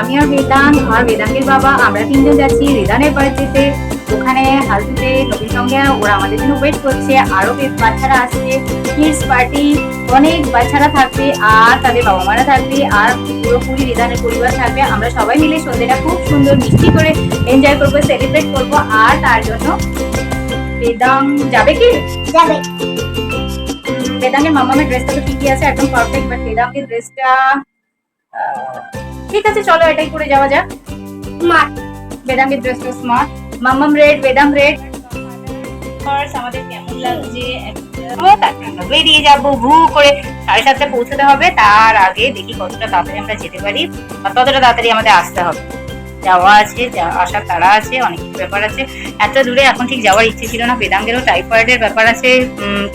আমি আর বেদান আর বেদাঙ্গের বাবা আমরা তিনজন যাচ্ছি রিদানের বাড়িতে। ওখানে হালদিতে নবীর সঙ্গে ওরা আমাদের জন্য ওয়েট করছে আরও বেশ বাচ্চারা আসছে কিডস পার্টি অনেক বাচ্চারা থাকবে আর তাদের বাবা মারা থাকবে আর পুরোপুরি রিদানের পরিবার থাকবে। আমরা সবাই মিলে সন্ধ্যেটা খুব সুন্দর মিষ্টি করে এনজয় করব সেলিব্রেট করব আর তার জন্য বেদাং যাবে কি? যাবে। বেদাঙ্গের মামামের ড্রেসটা তো ঠিকই আছে একদম পারফেক্ট বাট বেদাঙ্গের ড্রেসটা ঠিক আছে চলো এটাই করে যাওয়া যাক। মাঠ বেদাঙ্গের ড্রেসটা স্মার্ট মামাম রেড বেদাম রেড। আমাদের কেমন লাগছে? বেরিয়ে যাব ভু করে সাড়ে সাতটা পৌঁছতে হবে। তার আগে দেখি কতটা তাড়াতাড়ি আমরা যেতে পারি আর ততটা তাড়াতাড়ি আমাদের আসতে হবে। যাওয়া আছে আসার তারা আছে অনেক কিছু ব্যাপার আছে। এত দূরে এখন ঠিক যাওয়ার ইচ্ছে ছিল না। বেদাঙ্গেরও টাইফয়েডের ব্যাপার আছে।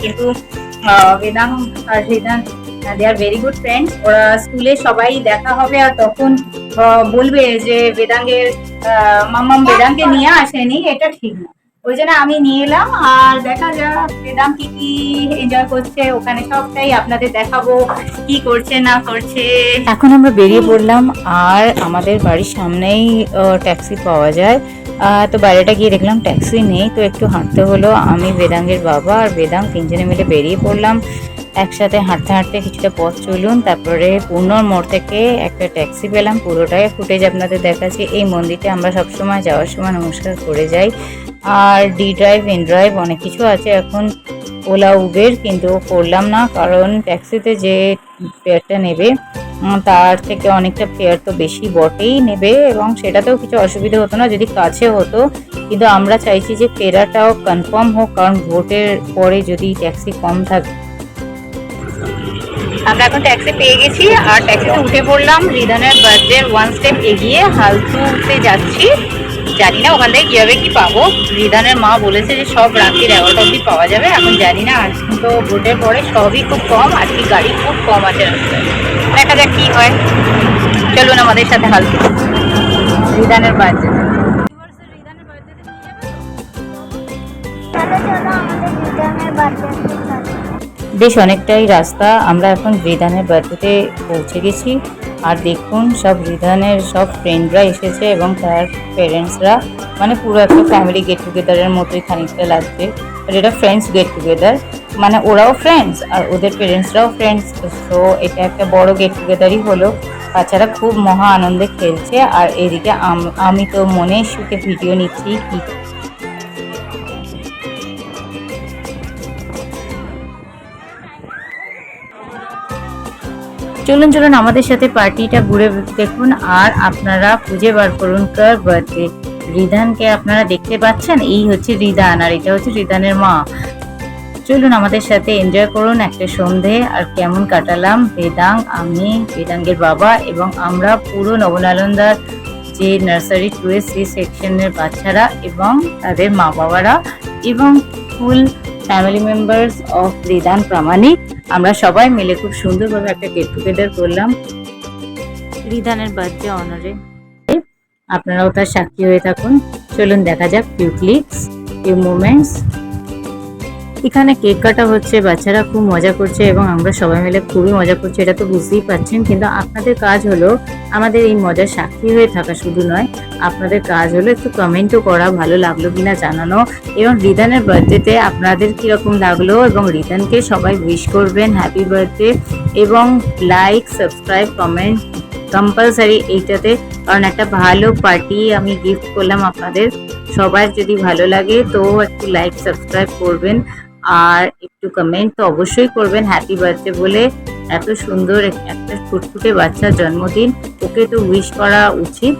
কিন্তু বেদাং বেদাং they are very good friend ওরা স্কুলে সবাই দেখা হবে আর তখন বলবে যে বেদাঙ্গের মাম্মাম বেদাঙ্গে নিয়ে আসেনি, এটা ঠিক না। ওই জন্য আমি নিয়ে এলাম আর দেখা যাক বেদাম কি কি এনজয় করছে। ওখানে সবটাই আপনাদের দেখাবো, কি করছে, না করছে। এখন আমরা বেরিয়ে পড়লাম আর আমাদের বাড়ির সামনেই ট্যাক্সি পাওয়া যায়। তো বাইরেটা গিয়ে দেখলাম ট্যাক্সি নেই, তো একটু হাঁটতে হলো। আমি বেদাঙ্গের বাবা আর বেদাং তিনজনে মিলে বেরিয়ে পড়লাম। একসাথে হাঁটতে হাঁটতে কিছুটা পথ চলুন, তারপরে পূর্ণর মোড় থেকে একটা ট্যাক্সি পেলাম, পুরোটাই ফুটেজ আপনাদের দেখাচ্ছি। এই মন্দিরটা আমরা সবসময় যাওয়ার সময় নমস্কার করে যাই। আর ডি ড্রাইভ ইন ড্রাইভ অনেক কিছু আছে এখন। ওলা উবের কিন্তু করলাম না, কারণ ট্যাক্সিতে যে ফেয়ারটা নেবে তার থেকে অনেকটা ফেয়ার তো বেশি বটেই নেবে এবং সেটাতেও কিছু অসুবিধা হতো না, যদি কাছে হতো। কিন্তু আমরা চাইছি যে ফেরাটাও কনফার্ম হোক, কারণ ভোটের পরে যদি ট্যাক্সি কম থাকে আমরা এখন ট্যাক্সি পেয়ে গেছি আর ট্যাক্সিতে উঠে পড়লাম রিধানের বার্থডে ওয়ান স্টেপ এগিয়ে হালতুতে যাচ্ছি। জানি না ওখান থেকে কীভাবে কি পাবো। রিধানের মা বলেছে যে সব রাত্রির এগারোটা অবধি পাওয়া যাবে। এখন জানি না আজ তো ভোটের পরে সবই খুব কম, আজকে গাড়ি খুব কম আছে রাস্তায়। দেখা যাক কী হয়। চলুন আমাদের সাথে হালতু। রিধানের বার্থডে রিটার্নের বার্থডে বেশ অনেকটাই রাস্তা। আমরা এখন রিধানের বার্থডেতে পৌঁছে গেছি। আর দেখুন, সব রিধানের সব ফ্রেন্ডরা এসেছে এবং তার প্যারেন্টসরা মানে পুরো একটা ফ্যামিলি গেট টুগেদারের মতোই খানিকটা আর এটা ফ্রেন্ডস গেট টুগেদার মানে ওরাও ফ্রেন্ডস আর ওদের প্যারেন্টসরাও ফ্রেন্ডস তো এটা একটা বড় গেট টুগেদারই হলো। বাচ্চারা খুব মহা আনন্দে খেলছে। আর এদিকে আমি তো মনে সুখে ভিডিও নিচ্ছি। কি চলুন চলুন আমাদের সাথে পার্টিটা ঘুরে দেখুন আর আপনারা খুঁজে বার করুন কার বার্থডে। রিধানকে আপনারা দেখতে পাচ্ছেন? এই হচ্ছে রিধান আর এটা হচ্ছে রিধানের মা। চলুন আমাদের সাথে এনজয় করুন একটা সন্ধে আর কেমন কাটালাম। বেদাং, আমি, বেদাঙ্গের বাবা এবং আমরা পুরো নবনালন্দার যে নার্সারি টু এ সি সেকশনের বাচ্চারা এবং তাদের মা বাবারা এবং full family members of Ridan Pramanik আমরা সবাই মিলে খুব সুন্দরভাবে একটা গেট টুগেদার করলাম। রিধানের বার্থডে অনারে আপনারাও তার সাক্ষী হয়ে থাকুন। চলুন দেখা যাক ফিউ ক্লিকস ফিউ মুমেন্টস এখানে কেক কাটা হচ্ছে, বাচ্চারা খুব মজা করছে এবং আমরা সবাই মিলে খুবই মজা করছি, এটা তো বুঝতেই পারছেন। কিন্তু আপনাদের কাজ হলো আমাদের এই মজার সাক্ষী হয়ে থাকা শুধু নয়, আপনাদের কাজ হলো একটু কমেন্টও করা, ভালো লাগল কিনা জানানো এবং রিদানের বার্থডেতে আপনাদের কীরকম লাগল এবং রিদানকে সবাই উইশ করবেন হ্যাপি বার্থডে এবং লাইক সাবস্ক্রাইব কমেন্ট কম্পালসারি এইটাতে। কারণ একটা ভালো পার্টি আমি গিফট করলাম আপনাদের। সবার যদি ভালো লাগে তো একটু লাইক সাবস্ক্রাইব করবেন। আর একটু কমেন্ট তো অবশ্যই করবেন হ্যাপি বার্থডে বলে এত সুন্দর একটা ফুটফুটে বাচ্চার জন্মদিন, ওকে তো উইশ করা উচিত।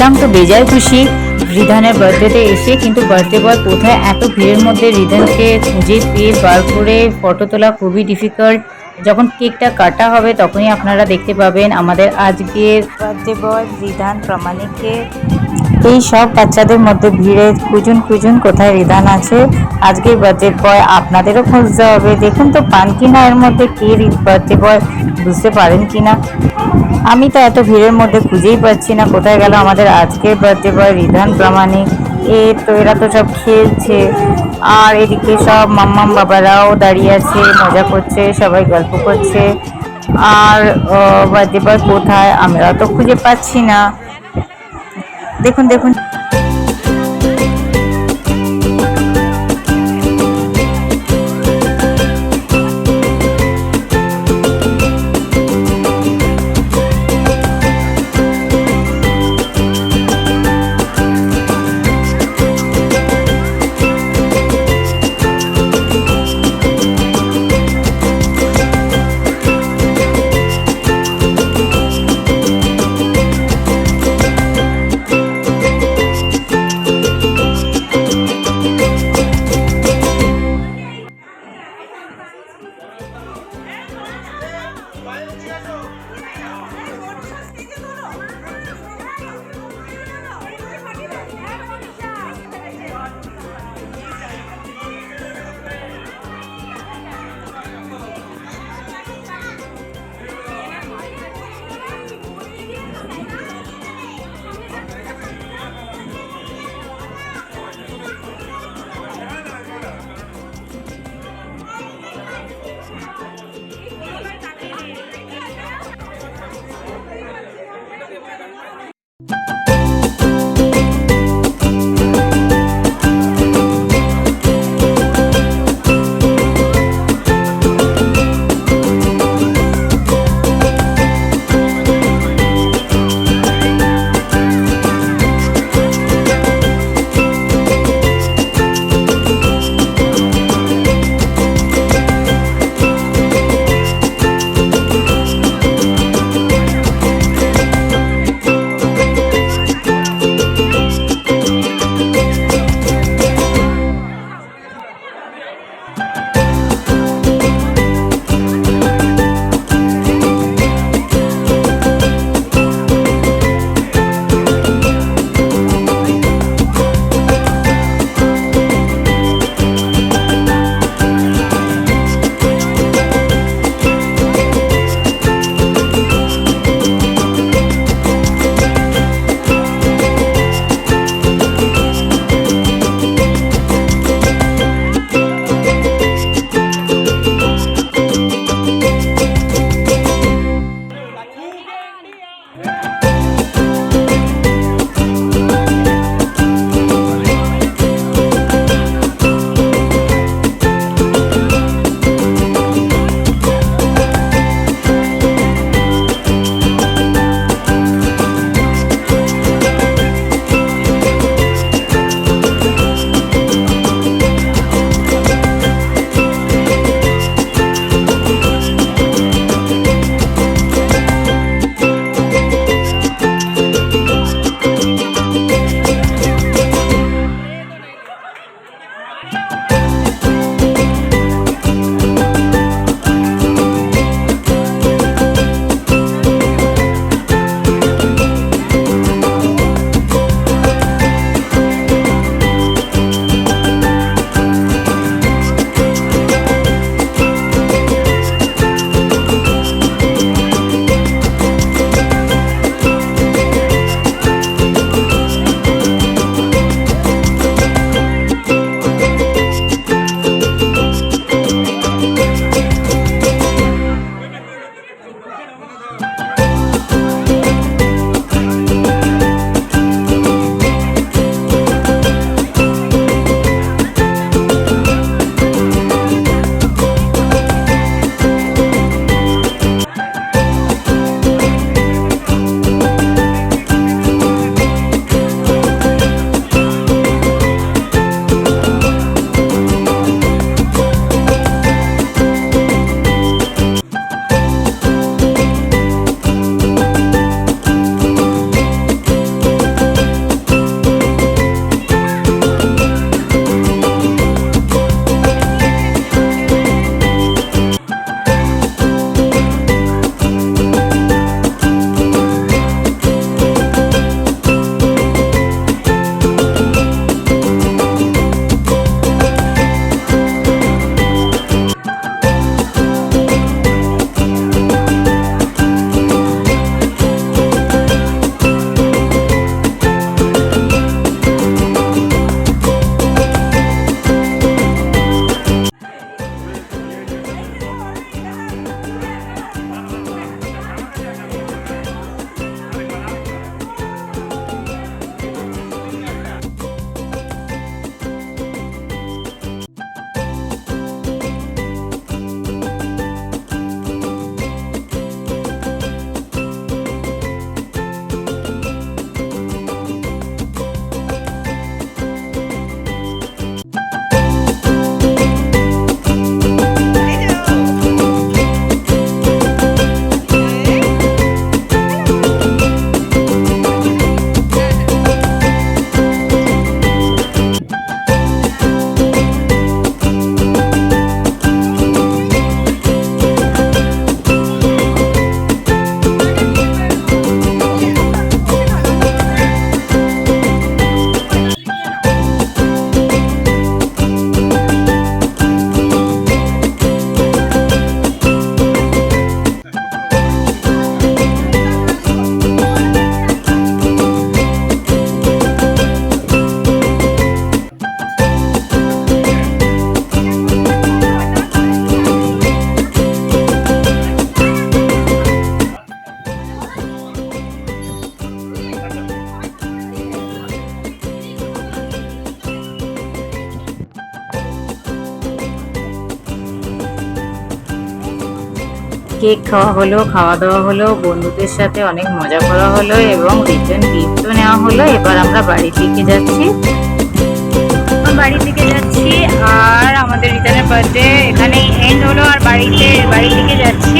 রিদাম তো বেজায় খুশি। রিধানের বার্থডেতে এসে কিন্তু বার্থডে বয় কোথায় এত ভিড়ের মধ্যে রিধানকে খুঁজে পেয়ে বার করে ফটো তোলা খুবই ডিফিকাল্ট যখন কেকটা কাটা হবে তখনই আপনারা দেখতে পাবেন আমাদের আজকের বার্থডে বয় রিধান প্রামাণিককে। এই সব বাচ্চাদের মধ্যে ভিড়ে কুজুন খুঁজুন কোথায় রিধান আছে। আজকের বার্থডে বয় আপনাদেরও খুঁজতে হবে। দেখুন তো পান কিনা এর মধ্যে কে বার্থডে বয় বুঝতে পারেন কিনা। আমি তো এত ভিড়ের মধ্যে খুঁজেই পাচ্ছি না কোথায় গেল আমাদের আজকের বার্থডে বয় রিধান প্রামাণিক। এ তো এরা তো সব খেলছে। আর এদিকে সব মাম্মাম বাবারাও দাঁড়িয়ে আছে, মজা করছে, সবাই গল্প করছে। আর বার্থডে বয় কোথায়? আমরা তো খুঁজে পাচ্ছি না। দেখুন দেখুন। কেক খাওয়া হলো, খাওয়া দাওয়া হলো, বন্ধুদের সাথে অনেক মজা করা হলো এবং রিটার্ন গিফটও নেওয়া হলো। এবার আমরা বাড়ি থেকে যাচ্ছি। বাড়ি থেকে যাচ্ছি আর আমাদের রিটার্নের বার্থডে এখানেই এন্ড হলো আর বাড়িতে বাড়ি থেকে যাচ্ছি।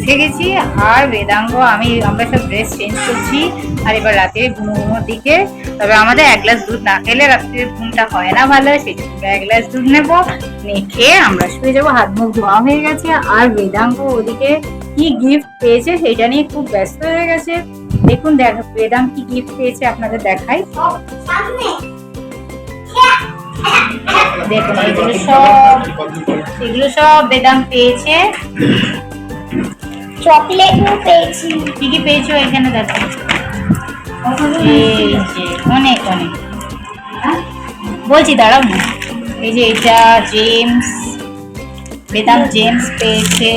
পৌঁছে গেছি। আর বেদাঙ্গ, আমি আমরা সব ড্রেস চেঞ্জ করছি। আর এবার রাতে ঘুমো, ঘুমোর দিকে। তবে আমাদের এক গ্লাস দুধ না খেলে রাত্রে ঘুমটা হয় না ভালো, সেই জন্য এক গ্লাস দুধ নেব। নিয়ে খেয়ে আমরা শুয়ে যাব। হাত মুখ ধোয়া হয়ে গেছে। আর বেদাঙ্গ ওদিকে কি গিফট পেয়েছে সেটা নিয়ে খুব ব্যস্ত হয়ে গেছে। দেখুন, দেখ বেদাং কি গিফট পেয়েছে আপনাদের দেখাই। দেখুন, এগুলো সব এগুলো সব বেদাম পেয়েছে। চকলেটও পেয়েছি। কি কি পেয়েছ এখানে দেখো? অনেক অনেক। বলছি দাঁড়াও না। এই যে এটা জেমস বেদাম জেমস পেয়েছে।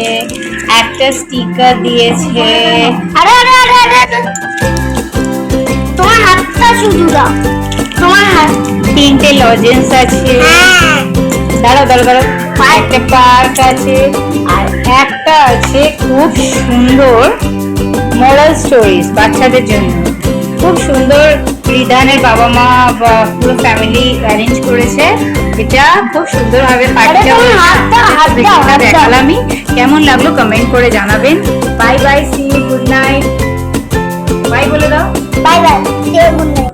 একটা স্টিকার দিয়েছে। আরে আরে আরে আরে আরে। তোমার হাতটা শুধু দাও। তোমার হাত তিনটে লজেন্স আছে। হ্যাঁ। দাঁড়াও দাঁড়াও দাঁড়াও। একটা পার্ক আছে আর একটা আছে খুব সুন্দর মোরাল স্টোরিজ বাচ্চাদের জন্য। খুব সুন্দর রিদানের বাবা মা বা পুরো ফ্যামিলি অ্যারেঞ্জ করেছে। এটা খুব সুন্দরভাবে পার্কটা হাতটা। দেখালামই কেমন লাগল কমেন্ট করে জানাবেন। Bye bye see good night bye বলে দাও। বাই বাই কেউ বললে